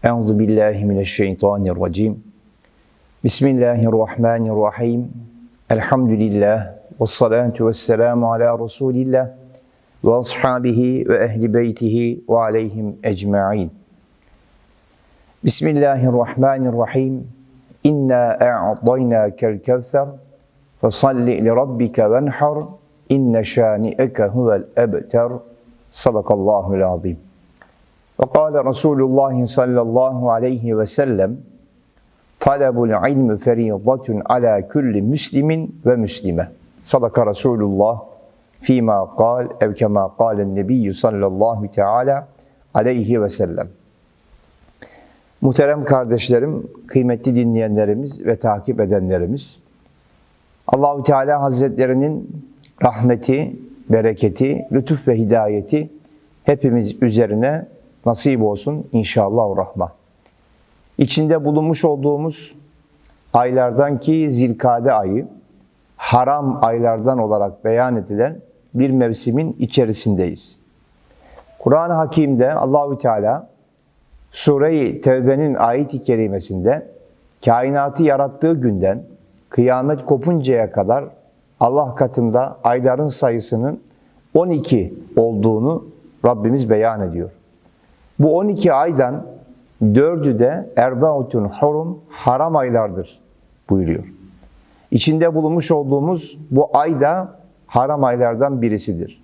أعوذ بالله من الشيطان الرجيم. بسم الله الرحمن الرحيم. الحمد لله والصلاة والسلام على رسول الله وأصحابه وأهل بيته وعليهم أجمعين. بسم الله الرحمن الرحيم. إنا أعطيناك الكوثر فصل لربك وانحر إن شانئك هو الأبتر. صدق الله العظيم. Ve kâle Resulullah sallallahu aleyhi ve sellem talabul ilmi feridatun ala kulli müslimin ve müslime. Sadaka Resulullah fîmâ kâl ev kemâ kâlen nebiyyü sallallahu teâlâ aleyhi ve sellem. Muhterem kardeşlerim, kıymetli dinleyenlerimiz ve takip edenlerimiz, Allahu Teala Hazretlerinin rahmeti, bereketi, lütuf ve hidayeti hepimiz üzerine nasip olsun inşallah rahman. İçinde bulunmuş olduğumuz aylardan ki zilkade ayı, haram aylardan olarak beyan edilen bir mevsimin içerisindeyiz. Kur'an-ı Hakim'de Allahü Teala Sure-i Tevbe'nin ayet-i kerimesinde kainatı yarattığı günden kıyamet kopuncaya kadar Allah katında ayların sayısının 12 olduğunu Rabbimiz beyan ediyor. Bu 12 aydan dördü de erbautun hurum haram aylardır buyuruyor. İçinde bulunmuş olduğumuz bu ay da haram aylardan birisidir.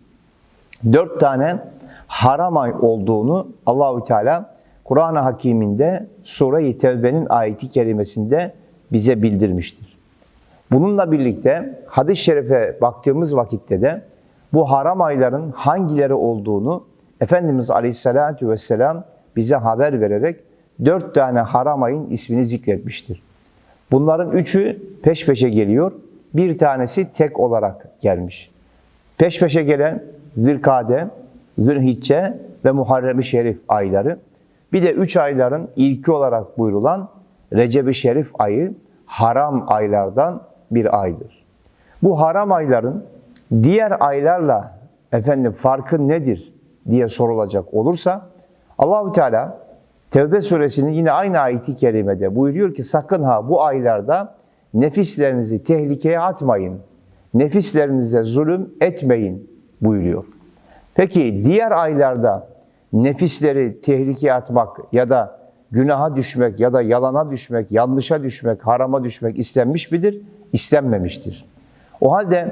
Dört tane haram ay olduğunu Allahü Teala Kur'an-ı Hakim'inde Sure-i Tevbe'nin ayeti kerimesinde bize bildirmiştir. Bununla birlikte hadis-i şerife baktığımız vakitte de bu haram ayların hangileri olduğunu Efendimiz Aleyhisselatü Vesselam bize haber vererek dört tane haram ayın ismini zikretmiştir. Bunların üçü peş peşe geliyor. Bir tanesi tek olarak gelmiş. Peş peşe gelen Zilkade, Zülhicce ve Muharrem-i Şerif ayları. Bir de üç ayların ilki olarak buyurulan Recep-i Şerif ayı haram aylardan bir aydır. Bu haram ayların diğer aylarla efendim farkı nedir diye sorulacak olursa Allahü Teala Tevbe suresinin yine aynı ayeti kerimede buyuruyor ki sakın ha bu aylarda nefislerinizi tehlikeye atmayın. Nefislerinize zulüm etmeyin buyuruyor. Peki diğer aylarda nefisleri tehlikeye atmak ya da günaha düşmek ya da yalana düşmek, yanlışa düşmek, harama düşmek istenmiş midir? İstenmemiştir. O halde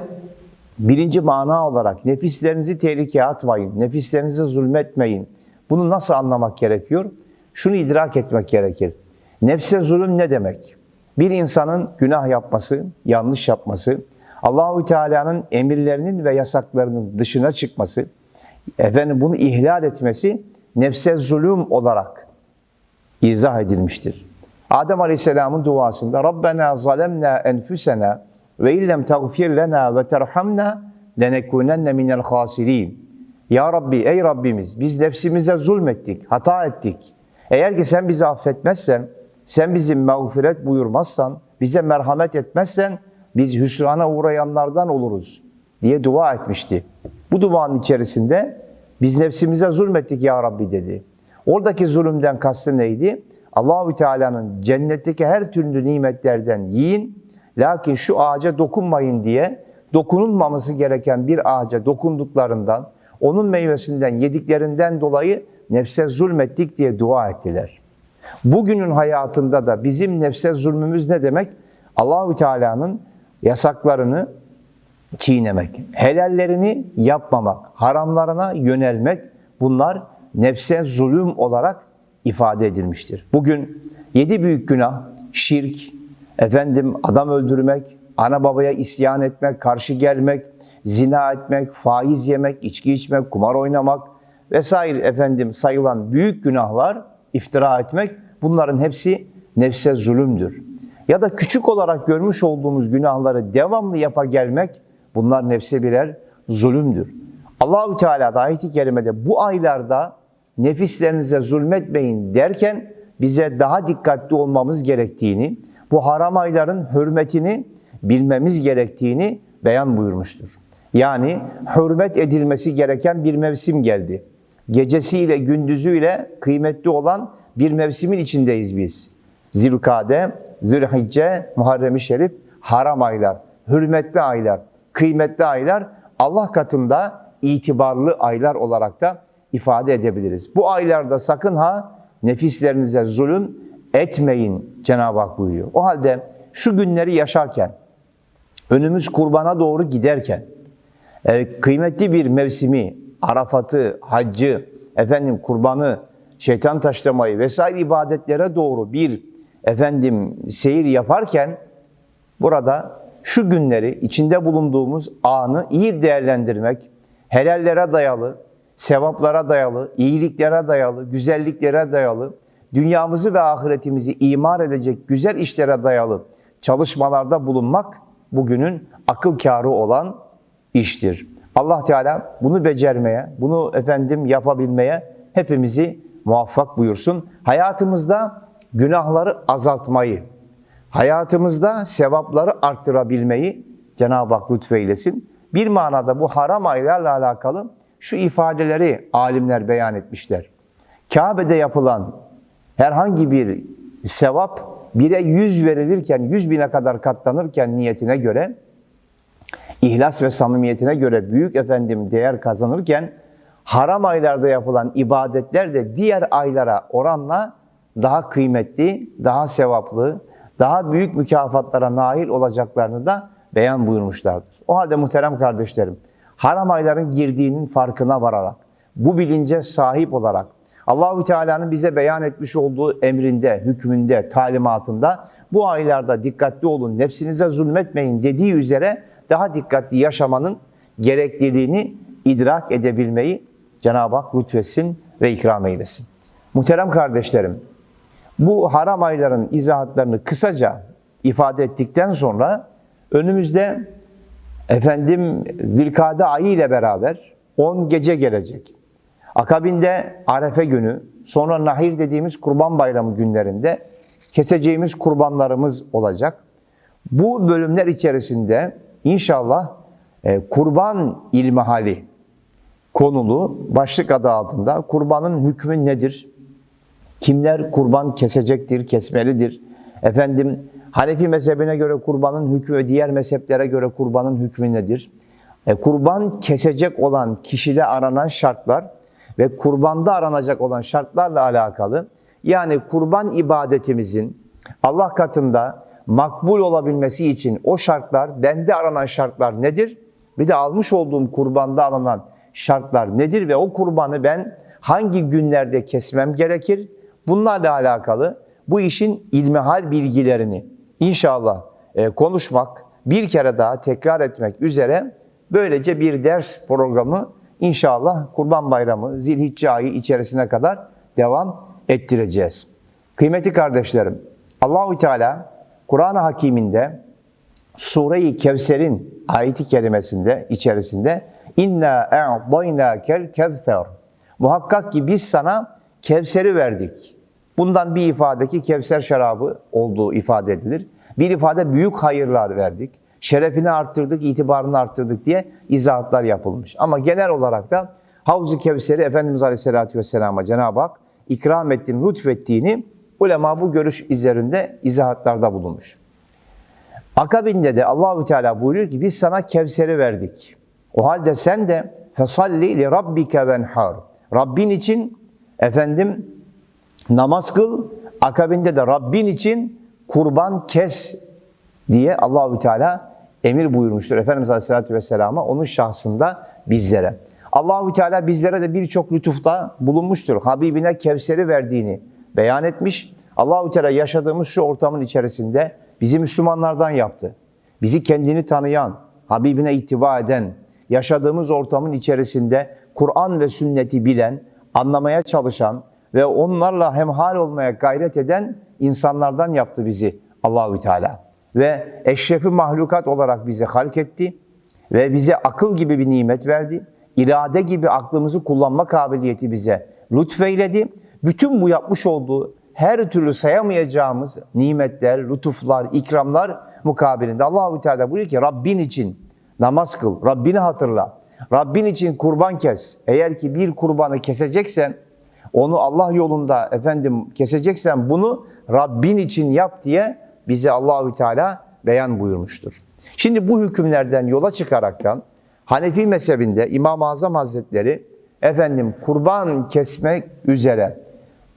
birinci mana olarak nefislerinizi tehlikeye atmayın, nefislerinizi zulmetmeyin. Bunu nasıl anlamak gerekiyor? Şunu idrak etmek gerekir. Nefse zulüm ne demek? Bir insanın günah yapması, yanlış yapması, Allahü Teala'nın emirlerinin ve yasaklarının dışına çıkması, efendim bunu ihlal etmesi nefse zulüm olarak izah edilmiştir. Adem Aleyhisselam'ın duasında Rabbena zalemna enfusena ve illem tagfir lena ve terhamna lenekunenne minel khasirin. Ya Rabbi, ey Rabbimiz biz nefsimize zulmettik, hata ettik. Eğer ki sen bizi affetmezsen, sen bizim mağfiret buyurmazsan, bize merhamet etmezsen biz hüsrana uğrayanlardan oluruz diye dua etmişti. Bu duanın içerisinde biz nefsimize zulmettik ya Rabbi dedi. Oradaki zulümden kastı neydi? Allahü Teala'nın cennetteki her türlü nimetlerden yiyin, lakin şu ağaca dokunmayın diye dokunulmaması gereken bir ağaca dokunduklarından, onun meyvesinden yediklerinden dolayı nefse zulmettik diye dua ettiler. Bugünün hayatında da bizim nefse zulmümüz ne demek? Allahü Teala'nın yasaklarını çiğnemek, helallerini yapmamak, haramlarına yönelmek bunlar nefse zulüm olarak ifade edilmiştir. Bugün yedi büyük günah, şirk, efendim adam öldürmek, ana babaya isyan etmek, karşı gelmek, zina etmek, faiz yemek, içki içmek, kumar oynamak vesaire efendim sayılan büyük günahlar, iftira etmek bunların hepsi nefse zulümdür. Ya da küçük olarak görmüş olduğumuz günahları devamlı yapa gelmek bunlar nefse birer zulümdür. Allahü Teala da ayet-i kerimede bu aylarda nefislerinize zulmetmeyin derken bize daha dikkatli olmamız gerektiğini, bu haram ayların hürmetini bilmemiz gerektiğini beyan buyurmuştur. Yani hürmet edilmesi gereken bir mevsim geldi. Gecesiyle gündüzüyle kıymetli olan bir mevsimin içindeyiz biz. Zilkade, Zülhicce, Muharrem-i Şerif, haram aylar, hürmetli aylar, kıymetli aylar Allah katında itibarlı aylar olarak da ifade edebiliriz. Bu aylarda sakın ha nefislerinize zulüm etmeyin Cenab-ı Hak buyuruyor. O halde şu günleri yaşarken, önümüz kurbana doğru giderken, e, kıymetli bir mevsimi, Arafat'ı, haccı, efendim kurbanı, şeytan taşlamayı vesaire ibadetlere doğru bir efendim seyir yaparken burada şu günleri içinde bulunduğumuz anı iyi değerlendirmek, helallere dayalı, sevaplara dayalı, iyiliklere dayalı, güzelliklere dayalı, dünyamızı ve ahiretimizi imar edecek güzel işlere dayalı çalışmalarda bulunmak bugünün akıl kârı olan iştir. Allah Teala bunu becermeye, bunu efendim yapabilmeye hepimizi muvaffak buyursun. Hayatımızda günahları azaltmayı, hayatımızda sevapları arttırabilmeyi Cenab-ı Hak lütfeylesin. Bir manada bu haram aylarla alakalı şu ifadeleri alimler beyan etmişler. Kabe'de yapılan herhangi bir sevap bire yüz verilirken, yüz bine kadar katlanırken niyetine göre, ihlas ve samimiyetine göre büyük efendim değer kazanırken, haram aylarda yapılan ibadetler de diğer aylara oranla daha kıymetli, daha sevaplı, daha büyük mükafatlara nail olacaklarını da beyan buyurmuşlardır. O halde muhterem kardeşlerim, haram ayların girdiğinin farkına vararak, bu bilince sahip olarak, Allahü Teala'nın bize beyan etmiş olduğu emrinde, hükmünde, talimatında bu aylarda dikkatli olun, nefsinize zulmetmeyin dediği üzere daha dikkatli yaşamanın gerekliliğini idrak edebilmeyi Cenab-ı Hak lütfetsin ve ikram eylesin. Muhterem kardeşlerim, bu haram ayların izahatlarını kısaca ifade ettikten sonra önümüzde efendim Zilkade ayı ile beraber 10 gece gelecek. Akabinde Arefe günü, sonra Nahir dediğimiz Kurban Bayramı günlerinde keseceğimiz kurbanlarımız olacak. Bu bölümler içerisinde inşallah e, kurban ilmihali konulu başlık adı altında kurbanın hükmü nedir? Kimler kurban kesecektir, kesmelidir? Efendim Hanefi mezhebine göre kurbanın hükmü ve diğer mezheplere göre kurbanın hükmü nedir? E, kurban kesecek olan kişide aranan şartlar ve kurbanda aranacak olan şartlarla alakalı yani kurban ibadetimizin Allah katında makbul olabilmesi için o şartlar, bende aranan şartlar nedir? Bir de almış olduğum kurbanda alınan şartlar nedir ve o kurbanı ben hangi günlerde kesmem gerekir? Bunlarla alakalı bu işin ilmihal bilgilerini inşallah e, konuşmak, bir kere daha tekrar etmek üzere böylece bir ders programı inşallah Kurban Bayramı Zilhicce ayı içerisine kadar devam ettireceğiz. Kıymetli kardeşlerim, Allahü Teala Kur'an-ı Hakim'inde Sure-i Kevser'in ayeti kerimesinde içerisinde inna a'daynakel kevser. Muhakkak ki biz sana Kevser'i verdik. Bundan bir ifade ki Kevser şarabı olduğu ifade edilir. Bir ifade büyük hayırlar verdik. Şerefini arttırdık, itibarını arttırdık diye izahatlar yapılmış. Ama genel olarak da Havz-ı Kevser'i Efendimiz Aleyhisselatü Vesselam'a Cenab-ı Hak ikram ettiğini, lütfettiğini ulema bu görüş üzerinde izahatlarda bulunmuş. Akabinde de Allahü Teala buyuruyor ki biz sana Kevser'i verdik. O halde sen de fesalli li rabbike venhar. Rabbin için efendim namaz kıl. Akabinde de Rabbin için kurban kes diye Allahü Teala emir buyurmuştur Efendimiz Aleyhisselatü Vesselam'a onun şahsında bizlere. Allahü Teala bizlere de birçok lütufta bulunmuştur. Habibine Kevser'i verdiğini beyan etmiş. Allahü Teala yaşadığımız şu ortamın içerisinde bizi Müslümanlardan yaptı. Bizi kendini tanıyan, Habibine ittiba eden, yaşadığımız ortamın içerisinde Kur'an ve sünneti bilen, anlamaya çalışan ve onlarla hemhal olmaya gayret eden insanlardan yaptı bizi Allahü Teala. Ve eşrefi mahlukat olarak bizi halk etti ve bize akıl gibi bir nimet verdi. İrade gibi aklımızı kullanma kabiliyeti bize lütfeyledi. Bütün bu yapmış olduğu her türlü sayamayacağımız nimetler, lütuflar, ikramlar mukabilinde Allahü Teala buyuruyor ki Rabbin için namaz kıl, Rabbini hatırla. Rabbin için kurban kes. Eğer ki bir kurbanı keseceksen onu Allah yolunda efendim keseceksen bunu Rabbin için yap diye bize Allahü Teala beyan buyurmuştur. Şimdi bu hükümlerden yola çıkaraktan Hanefi mezhebinde İmam-ı Azam Hazretleri efendim kurban kesmek üzere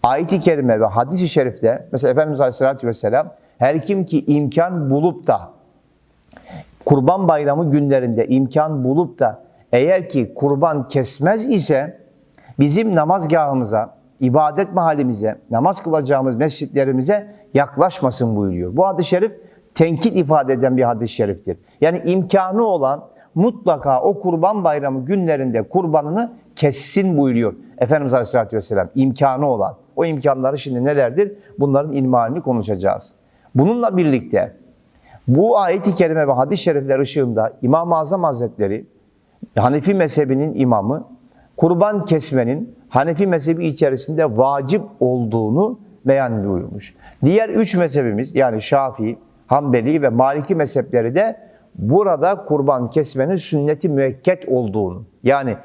ayet-i kerime ve hadis-i şerifte mesela Efendimiz Aleyhisselatü Vesselam her kim ki imkan bulup da kurban bayramı günlerinde imkan bulup da eğer ki kurban kesmez ise bizim namazgahımıza, ibadet mahallimize, namaz kılacağımız mescitlerimize yaklaşmasın buyuruyor. Bu hadis-i şerif tenkit ifade eden bir hadis-i şeriftir. Yani imkanı olan mutlaka o kurban bayramı günlerinde kurbanını kessin buyuruyor. Efendimiz Aleyhisselatü Vesselam imkanı olan. O imkanları şimdi nelerdir? Bunların ilmalini konuşacağız. Bununla birlikte bu ayet-i kerime ve hadis-i şerifler ışığında İmam-ı Azam Hazretleri Hanefi mezhebinin imamı kurban kesmenin Hanefi mezhebi içerisinde vacip olduğunu beyan buyurmuş. Diğer üç mezhebimiz yani Şafii, Hanbeli ve Maliki mezhepleri de burada kurban kesmenin sünneti müekket olduğunu yani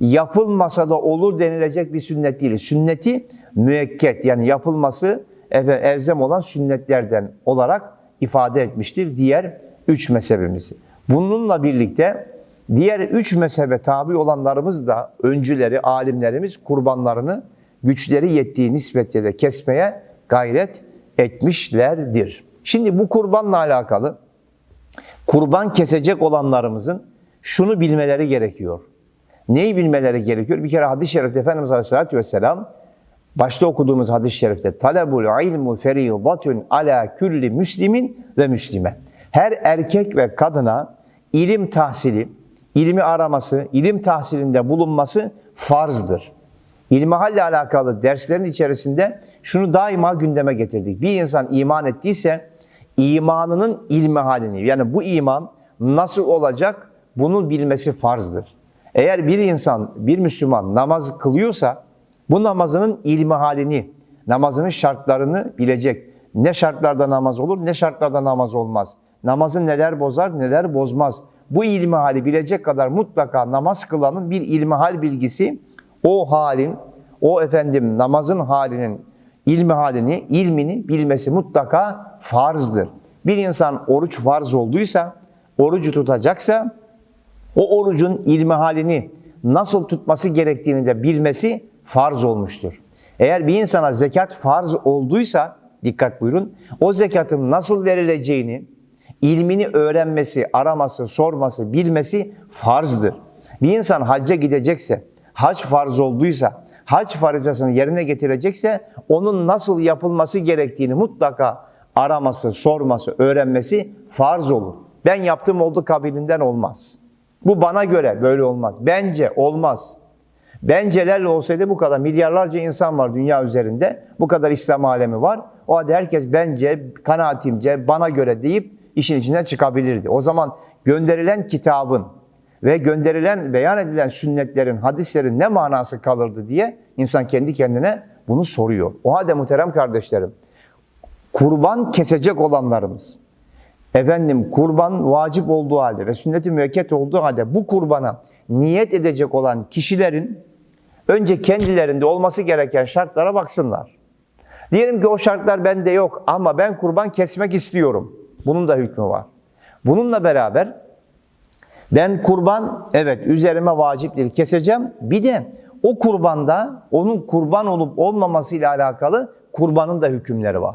yapılmasa da olur denilecek bir sünnet değil. Sünneti müekket yani yapılması elzem olan sünnetlerden olarak ifade etmiştir diğer üç mezhebimiz. Bununla birlikte diğer üç mezhebe tabi olanlarımız da öncüleri, alimlerimiz kurbanlarını güçleri yettiği nispetle de kesmeye gayret etmişlerdir. Şimdi bu kurbanla alakalı kurban kesecek olanlarımızın şunu bilmeleri gerekiyor. Neyi bilmeleri gerekiyor? Bir kere hadis-i şerifte Efendimiz Aleyhisselatü Vesselam başta okuduğumuz hadis-i şerifte talebul ilmu feridatun ala kulli müslimin ve müslime. Her erkek ve kadına ilim tahsili, ilmi araması, ilim tahsilinde bulunması farzdır. İlmihalle alakalı derslerin içerisinde şunu daima gündeme getirdik. Bir insan iman ettiyse imanının ilmi halini yani bu iman nasıl olacak bunu bilmesi farzdır. Eğer bir insan, bir Müslüman namaz kılıyorsa bu namazının ilmi halini, namazının şartlarını bilecek. Ne şartlarda namaz olur, ne şartlarda namaz olmaz. Namazı neler bozar, neler bozmaz. Bu ilmi hali bilecek kadar mutlaka namaz kılanın bir ilmi hal bilgisi o halin, o efendim namazın halinin ilmi halini, ilmini bilmesi mutlaka farzdır. Bir insan oruç farz olduysa, orucu tutacaksa o orucun ilmi halini nasıl tutması gerektiğini de bilmesi farz olmuştur. Eğer bir insana zekat farz olduysa, dikkat buyurun, o zekatın nasıl verileceğini, ilmini öğrenmesi, araması, sorması, bilmesi farzdır. Bir insan hacca gidecekse, hac farz olduysa, hac farizasını yerine getirecekse, onun nasıl yapılması gerektiğini mutlaka araması, sorması, öğrenmesi farz olur. Ben yaptım oldu kabilinden olmaz. Bu bana göre böyle olmaz. Bence olmaz. Bencelerle olsaydı bu kadar milyarlarca insan var dünya üzerinde. Bu kadar İslam alemi var. O halde herkes bence, kanaatimce, bana göre deyip işin içinden çıkabilirdi. O zaman gönderilen kitabın ve gönderilen, beyan edilen sünnetlerin, hadislerin ne manası kalırdı diye insan kendi kendine bunu soruyor. O halde muhterem kardeşlerim, kurban kesecek olanlarımız, efendim kurban vacip olduğu halde ve sünnet-i müekket olduğu halde bu kurbana niyet edecek olan kişilerin önce kendilerinde olması gereken şartlara baksınlar. Diyelim ki o şartlar bende yok ama ben kurban kesmek istiyorum. Bunun da hükmü var. Bununla beraber ben kurban evet üzerime vaciptir keseceğim. Bir de o kurbanda onun kurban olup olmamasıyla alakalı kurbanın da hükümleri var.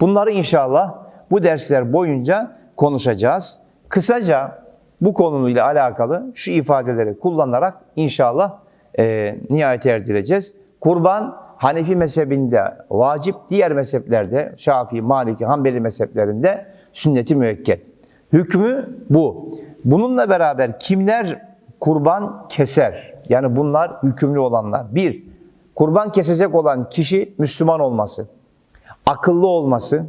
Bunları inşallah bu dersler boyunca konuşacağız. Kısaca bu konuyla alakalı şu ifadeleri kullanarak inşallah e, nihayete erdireceğiz. Kurban Hanefi mezhebinde vacip, diğer mezheplerde Şafii, Maliki, Hanbeli mezheplerinde sünneti müekket. Hükmü bu. Bununla beraber kimler kurban keser? Yani bunlar hükümlü olanlar. Bir, kurban kesecek olan kişi Müslüman olması, akıllı olması,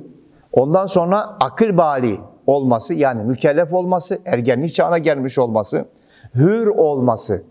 ondan sonra akıl bali olması yani mükellef olması, ergenlik çağına gelmiş olması, hür olması,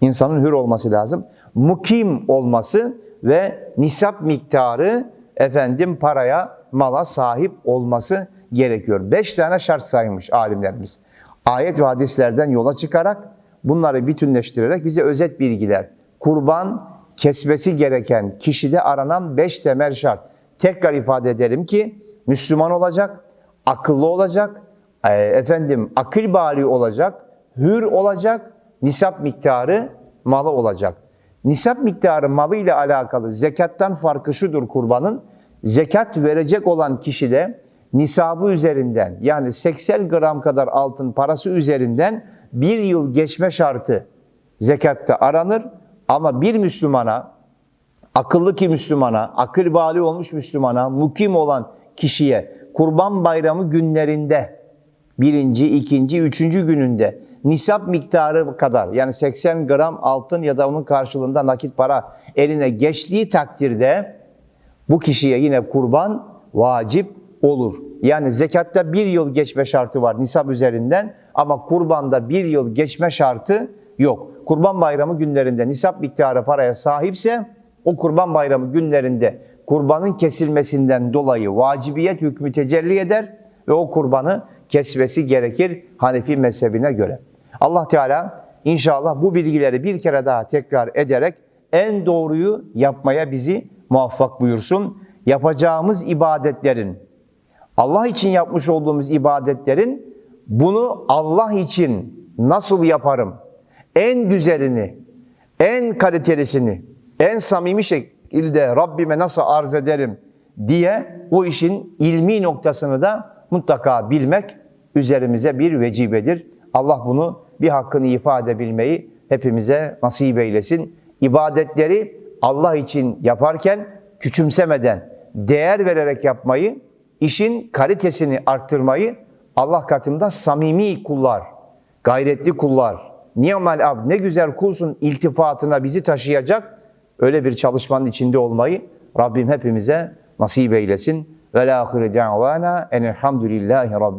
insanın hür olması lazım, mukim olması ve nisap miktarı efendim paraya, mala sahip olması gerekiyor. Beş tane şart saymış alimlerimiz. Ayet ve hadislerden yola çıkarak bunları bütünleştirerek bize özet bilgiler. Kurban kesmesi gereken kişide aranan beş temel şart. Tekrar ifade edelim ki Müslüman olacak, akıllı olacak, e, efendim akıl bali olacak, hür olacak, nisap miktarı malı olacak. Nisap miktarı malı ile alakalı zekattan farkı şudur kurbanın. Zekat verecek olan kişi de nisabı üzerinden yani 80 gram kadar altın parası üzerinden bir yıl geçme şartı zekatta aranır. Ama bir Müslümana, akıllı ki Müslümana, akıl bali olmuş Müslümana, mukim olan kişiye kurban bayramı günlerinde birinci, ikinci, üçüncü gününde nisap miktarı kadar yani 80 gram altın ya da onun karşılığında nakit para eline geçtiği takdirde bu kişiye yine kurban vacip olur. Yani zekatta bir yıl geçme şartı var nisap üzerinden ama kurbanda bir yıl geçme şartı yok. Kurban bayramı günlerinde nisap miktarı paraya sahipse o kurban bayramı günlerinde kurbanın kesilmesinden dolayı vacibiyet hükmü tecelli eder ve o kurbanı kesmesi gerekir Hanefi mezhebine göre. Allah Teala inşallah bu bilgileri bir kere daha tekrar ederek en doğruyu yapmaya bizi muvaffak buyursun. Yapacağımız ibadetlerin, Allah için yapmış olduğumuz ibadetlerin bunu Allah için nasıl yaparım? En güzelini, en kalitelisini, en samimi şekilde Rabbime nasıl arz ederim diye o işin ilmi noktasını da mutlaka bilmek üzerimize bir vecibedir. Allah bunu bir hakkını ifade edebilmeyi hepimize nasip eylesin. İbadetleri Allah için yaparken küçümsemeden, değer vererek yapmayı, işin kalitesini arttırmayı Allah katında samimi kullar, gayretli kullar, ni'mel ab ne güzel kulsun iltifatına bizi taşıyacak öyle bir çalışmanın içinde olmayı Rabbim hepimize nasip eylesin. Ve la ahire da'vana enelhamdülillahi rabbil